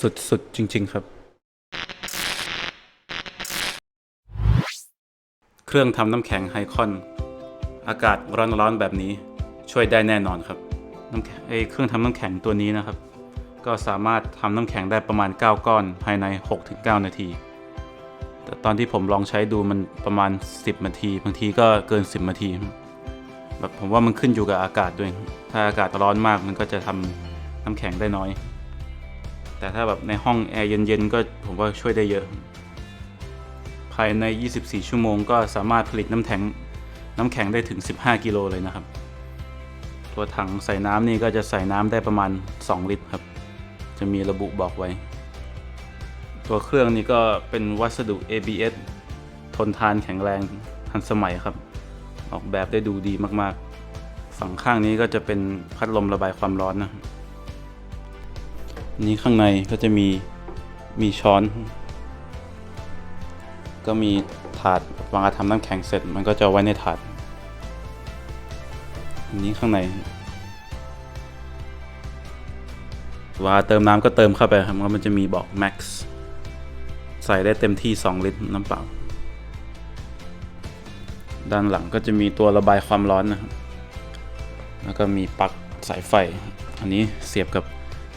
สุดๆ จริง ๆ ครับ เครื่องทำน้ำแข็งไฮคอน อากาศร้อนๆ แบบนี้ช่วยได้แน่นอนครับน้ำไอเครื่องทำน้ำแข็งตัวนี้นะครับ ก็สามารถทำน้ำแข็งได้ประมาณ 9 ก้อนภายใน 6-9 นาที แต่ตอนที่ผมลองใช้ดูมันประมาณ 10 นาที บางทีก็เกิน 10 นาทีแบบผมว่ามันขึ้นอยู่กับอากาศด้วย ถ้าอากาศร้อนมากมันก็จะทำน้ำแข็งได้น้อย แต่ถ้าแบบในห้องแอร์เย็นๆก็ผมว่าช่วยได้เยอะ ภายใน 24 ชั่วโมงก็สามารถผลิตน้ำแข็งน้ำแข็งได้ถึง 15 กิโลเลยนะครับ ตัวถังใส่น้ำนี่ก็จะใส่น้ำได้ประมาณ 2 ลิตรครับ จะมีระบุบอกไว้ ตัวเครื่องนี้ก็เป็นวัสดุ ABS ทนทานแข็งแรงทันสมัยครับ ออกแบบได้ดูดีมากๆ ฝั่งข้างนี้ก็จะเป็นพัดลมระบายความร้อนนะ นี้ข้างในก็จะมีมีช้อน ก็มีถาดวางทำน้ำแข็งเสร็จมันก็จะไว้ในถาดอันนี้ข้างในวาเติมน้ำก็เติมเข้าไปครับมันจะมีบอก max ใส่ได้เต็มที่ 2 ลิตรน้ำเปล่า ด้านหลังก็จะมีตัวระบายความร้อนนะครับ แล้วก็มีปลั๊กสายไฟ อันนี้เสียบกับ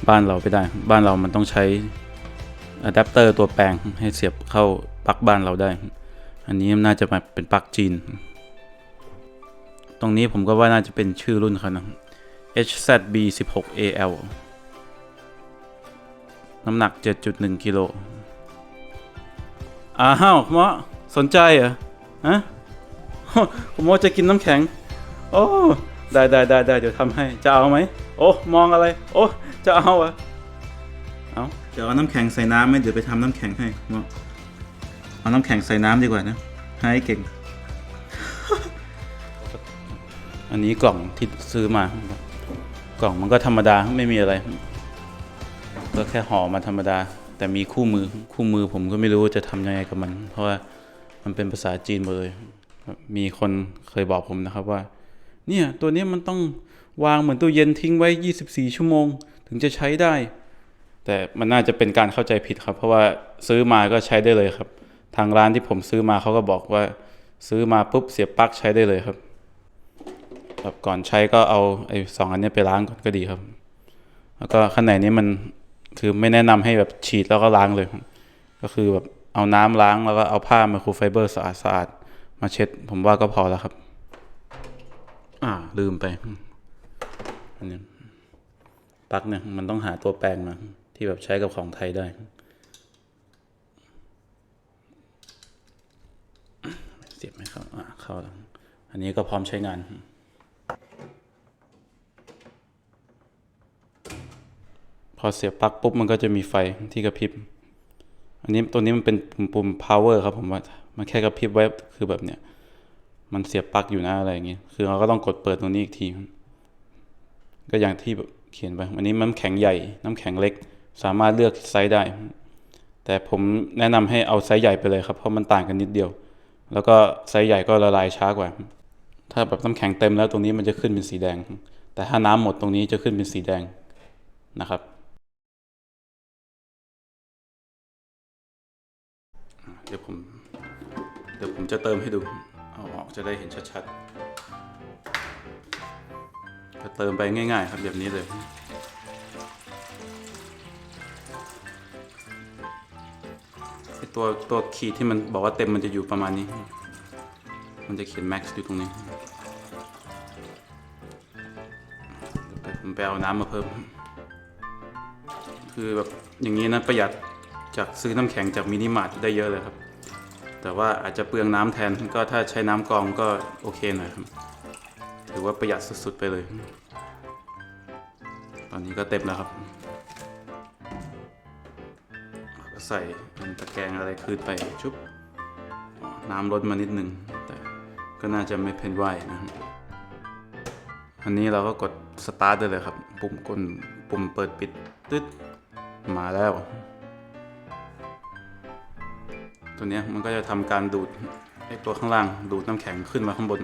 บ้านเราไปได้ บ้านเรามันต้องใช้อะแดปเตอร์ตัวแปลงให้เสียบเข้าปลั๊กบ้านเราได้ อันนี้น่าจะมาเป็นปลั๊กจีน ตรงนี้ผมก็ว่าน่าจะเป็นชื่อรุ่นเขานะ HZB 16 AL น้ำหนัก 7.1กิโลอ้าวคุณหมอสนใจเหรอฮะคุณหมอจะกินน้ำแข็ง โอ้ ได้ได้ได้ได้เดี๋ยวทำให้ จะเอาไหม โอ้ มองอะไร โอ้ จะเอาเหรอะเอาเดี๋ยวเอาน้ำแข็งใส่น้ำไหมเดี๋ยวไปทำน้ำแข็งให้คุณหมอเอาน้ำแข็งใส่น้ำดีกว่านะให้เก่ง อันนี้กล่องที่ซื้อมา กล่องมันก็ธรรมดาไม่มีอะไร ก็แค่ห่อมาธรรมดา แต่มีคู่มือคู่มือผมก็ไม่รู้ว่าจะทำยังไงกับมัน เพราะว่ามันเป็นภาษาจีนหมดเลย มีคนเคยบอกผมนะครับว่า เนี่ยตัวเนี้ยมันต้องวางเหมือนตู้เย็นทิ้งไว้ 24 ชั่วโมง ถึงจะใช้ได้ แต่มันน่าจะเป็นการเข้าใจผิดครับ เพราะว่าซื้อมาก็ใช้ได้เลยครับ ทางร้านที่ผมซื้อมาเขาก็บอกว่าซื้อมาปุ๊บเสียบปลั๊กใช้ได้เลยครับแบบก่อนใช้ก็เอาไอ้สองอันนี้ไปล้างก่อนก็ดีครับ แล้วก็ข้างในนี้มันคือไม่แนะนำให้แบบฉีดแล้วก็ล้างเลย ก็คือแบบเอาน้ำล้างแล้วก็เอาผ้าไมโครไฟเบอร์สะอาดสะอาดๆมาเช็ด ผมว่าก็พอแล้วครับ อ่าลืมไปอันนี้ ปลั๊กเนี่ยมันต้องหาตัวแปลงมา ที่แบบใช้กับของไทยได้ เสียบไหมครับอ่าเข้าแล้วอันนี้ก็พร้อมใช้งาน พอเสียบปลั๊กปุ๊บมันก็จะมีไฟที่กระพริบ อันนี้ตัวนี้มันเป็นปุ่มปุ่ม power ครับผมว่ามันแค่กระพริบไว้คือแบบเนี้ยมันเสียบปลั๊กอยู่นะอะไรอย่างงี้คือเราก็ต้องกดเปิดตรงนี้อีกที ก็อย่างที่แบบ เขียนไปอันนี้น้ำแข็งใหญ่ น้ำแข็งเล็ก สามารถเลือกไซส์ได้ แต่ผมแนะนำให้เอาไซส์ใหญ่ไปเลยครับ เพราะมันต่างกันนิดเดียว แล้วก็ไซส์ใหญ่ก็ละลายช้ากว่า ถ้าแบบน้ำแข็งเต็มแล้วตรงนี้มันจะขึ้นเป็นสีแดง แต่ถ้าน้ำหมดตรงนี้จะขึ้นเป็นสีแดงนะครับเดี๋ยวผม เดี๋ยวผมจะเติมให้ดู เอาออกจะได้เห็นชัดๆ ก็เติมไปง่าย ๆ ครับแบบนี้เลยตัวตัวขีดที่มันบอกว่าเต็มมันจะอยู่ประมาณนี้ มันจะเขียน max อยู่ตรงนี้ผมไปเอาน้ำมาเพิ่ม คือแบบอย่างนี้นะประหยัดจากซื้อน้ำแข็งจากมินิมาร์ทได้เยอะเลยครับ แต่ว่าอาจจะเปลืองน้ำแทนก็ถ้าใช้น้ำกองก็โอเคหน่อยครับ ถือว่าประหยัดสุดๆไปเลย ตอนนี้ก็เต็มแล้วครับ ก็ใส่เป็นตะแกรงอะไรคืนไปชุบ น้ำลดมานิดนึง แต่ก็น่าจะไม่เพนไหวนะครับอันนี้เราก็กดสตาร์ทได้เลยครับ ปุ่มกดปุ่มเปิดปิดตึ๊ดมาแล้ว ตัวนี้มันก็จะทำการดูดไอตัวข้างล่างดูดน้ำแข็งขึ้นมาข้างบน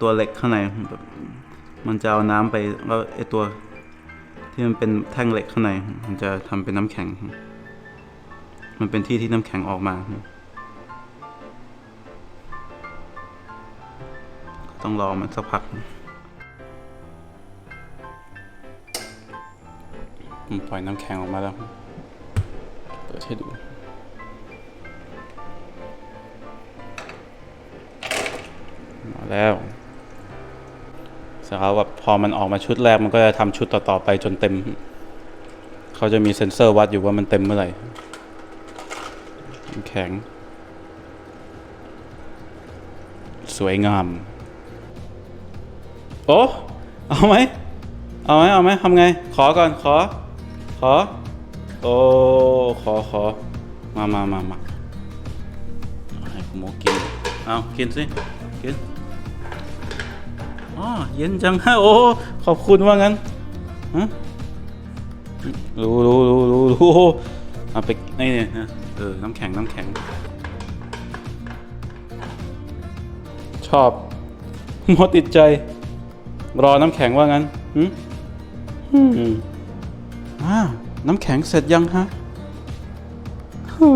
ตัวเหล็กข้างในแบบมันจะเอาน้ำไปแล้วไอตัวที่มันเป็นแท่งเหล็กข้างในมันจะทำเป็นน้ำแข็ง มันเป็นที่ที่น้ำแข็งออกมา ต้องรอมันสักพักผมปล่อยน้ำแข็งออกมาแล้ว เปิดให้ดู มาแล้วสาวแบบพอมันออกมาชุดแรกมันก็จะทำชุดต่อๆไปจนเต็ม เขาจะมีเซ็นเซอร์วัดอยู่ว่ามันเต็มเมื่อไหร่แข็ง สวยงาม โอ้ เอาไหม เอาไหม เอาไหมทำไง ขอก่อน ขอ ขอ โอ้ ขอขอ มามามามาให้คุณโมกิน เอากินสิ กิน อ๋อเย็นจังฮะโอ้ขอบคุณว่างั้นฮะรู้รู้รู้รู้รู้เอาไปนี่เนี่ยนะเออน้ำแข็งน้ำแข็ง ชอบหมดติดใจ รอน้ำแข็งว่างั้นหืมอืมอ่าน้ำแข็งเสร็จยังฮะฮู้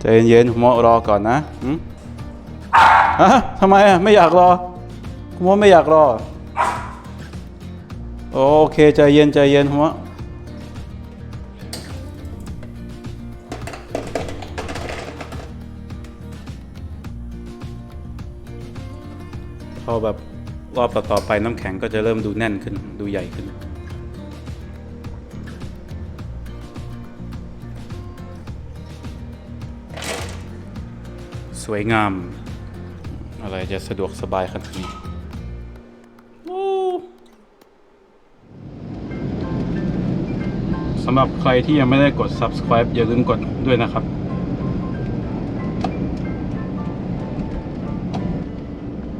ใจเย็นๆคุณโมรอก่อนนะหืมอะทำไมอะ ไม่อยากรอ คุณโมไม่อยากรอ โอเคใจเย็นใจเย็นคุณโมพอแบบรอบต่อๆไปน้ำแข็งก็จะเริ่มดูแน่นขึ้นดูใหญ่ขึ้น สวยงาม อะไรจะสะดวกสบายขนาดนี้ำหรับใครที่ยังไม่ได้กด subscribe อย่าลืมกดด้วยนะครับ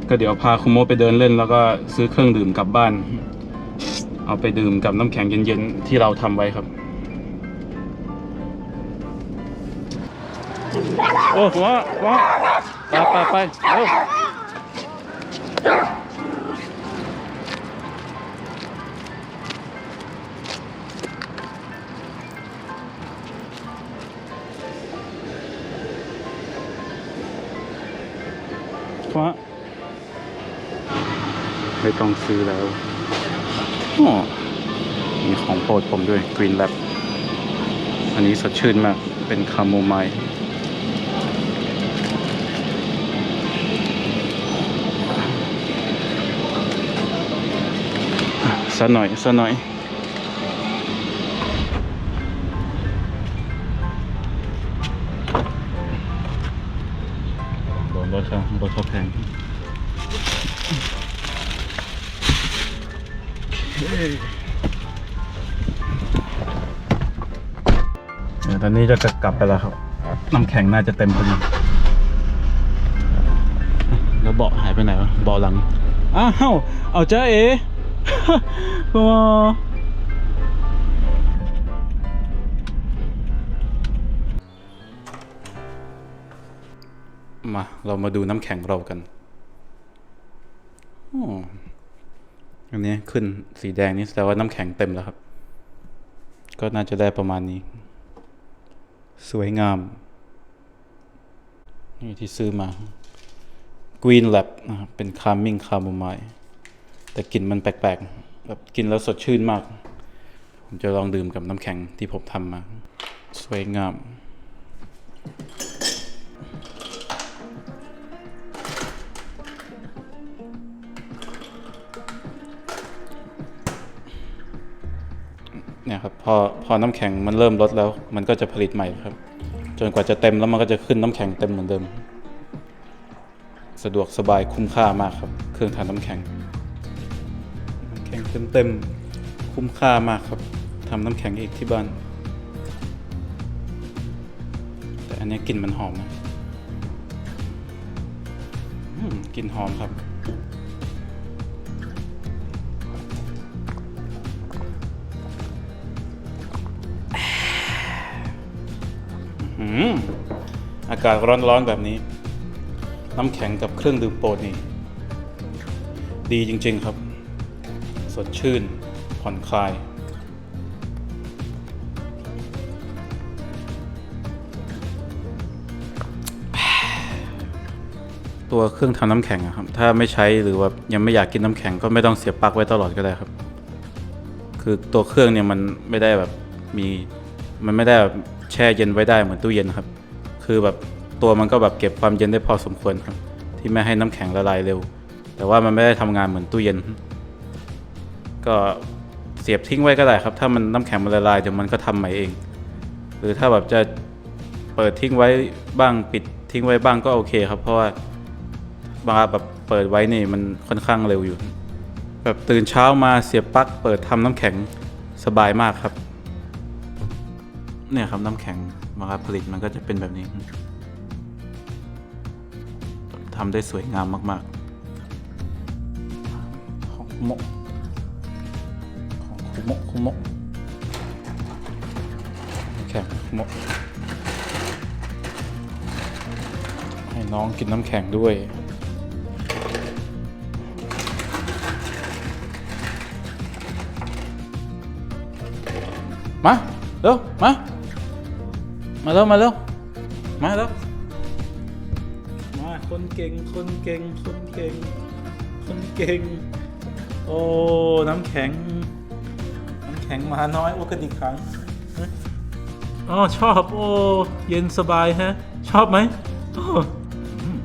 ก็เดี๋ยวพาคุณโมไปเดินเล่นแล้วก็ซื้อเครื่องดื่มกลับบ้าน เอาไปดื่มกับน้ำแข็งเย็นๆ ที่เราทำไว้ครับ โอ้หัวหัวไปไปไป เร็วหัวไม่ต้องซื้อแล้วมีของโปรดผมด้วย Green Lab อันนี้สดชื่นมาก เป็นคาโมไมล์สักหน่อยสักหน่อย นรถเขารถเขาแพงเดี๋ยวตอนนี้จะกลับไปแล้วครับน้ำแข็งน่าจะเต็มพอดีแล้วเบาะหายไปไหนวะเบาะหลังอ้าวเอาจ้าเอโอ้ มา เรามาดูน้ำแข็งเรากันอันนี้ขึ้นสีแดงนี่แสดงว่าน้ำแข็งเต็มแล้วครับ ก็น่าจะได้ประมาณนี้ สวยงาม นี่ที่ซื้อมา Green Lab นะครับเป็น Calming Chamomile แต่กลิ่นมันแปลกๆ แบบกินแล้วสดชื่นมาก ผมจะลองดื่มกับน้ำแข็งที่ผมทำมา สวยงาม เนี่ยครับพอพอน้ำแข็งมันเริ่มลดแล้ว มันก็จะผลิตใหม่ครับ จนกว่าจะเต็มแล้วมันก็จะขึ้นน้ำแข็งเต็มเหมือนเดิม สะดวกสบายคุ้มค่ามากครับ เครื่องทานน้ำแข็งน้ำแข็งเต็มๆคุ้มค่ามากครับทำน้ำแข็งอีกที่บ้าน แต่อันนี้กลิ่นมันหอมนะอมกลิ่นหอมครับ อากาศร้อนๆแบบนี้ น้ำแข็งกับเครื่องดื่มโปรดนี่ดีจริงๆครับ สดชื่น ผ่อนคลาย ตัวเครื่องทำน้ำแข็งอะครับ ถ้าไม่ใช้หรือว่ายังไม่อยากกินน้ำแข็งก็ไม่ต้องเสียบปลั๊กไว้ตลอดก็ได้ครับ คือตัวเครื่องเนี่ยมันไม่ได้แบบมีมันไม่ได้แบบ แช่เย็นไว้ได้เหมือนตู้เย็นครับ คือแบบตัวมันก็แบบเก็บความเย็นได้พอสมควรครับ ที่ไม่ให้น้ำแข็งละลายเร็ว แต่ว่ามันไม่ได้ทำงานเหมือนตู้เย็น ก็เสียบทิ้งไว้ก็ได้ครับ ถ้ามันน้ำแข็งมันละลายเดี๋ยวมันก็ทำใหม่เอง หรือถ้าแบบจะเปิดทิ้งไว้บ้างปิดทิ้งไว้บ้างก็โอเคครับ เพราะว่าบางแบบเปิดไว้นี่มันค่อนข้างเร็วอยู่ แบบตื่นเช้ามาเสียบปลั๊กเปิดทำน้ำแข็งสบายมากครับ เนี่ยครับน้ำแข็งมาผลิตมันก็จะเป็นแบบนี้ทำได้สวยงามมากๆของโมะของคุโมะคุโมะน้ำแข็งคุโมะให้น้องกินน้ำแข็งด้วยมาเร็วมา มาเร็วมาเร็วมาเร็วมาคนเก่งคนเก่งคนเก่งคนเก่ง โอ้น้ำแข็ง น้ำแข็งมาน้อยโอ้กันอีกครั้งอ๋อชอบโอ้เย็นสบายฮะ ชอบไหมม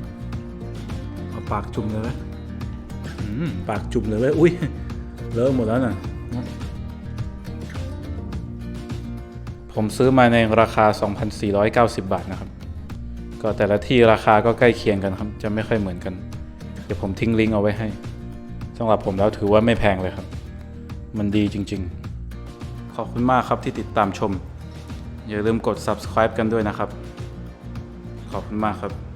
เอาปากจุ่มเลยไหมปากจุ่มเลยเว้ยอุ้ยเลอะหมดแล้วน่ะ ผมซื้อมาในราคา 2,490 บาทนะครับ ก็แต่ละที่ราคาก็ใกล้เคียงกันครับ จะไม่ค่อยเหมือนกัน เดี๋ยวผมทิ้งลิงก์เอาไว้ให้สำหรับผมแล้วถือว่าไม่แพงเลยครับ มันดีจริงๆ ขอบคุณมากครับที่ติดตามชม อย่าลืมกด subscribe กันด้วยนะครับ ขอบคุณมากครับ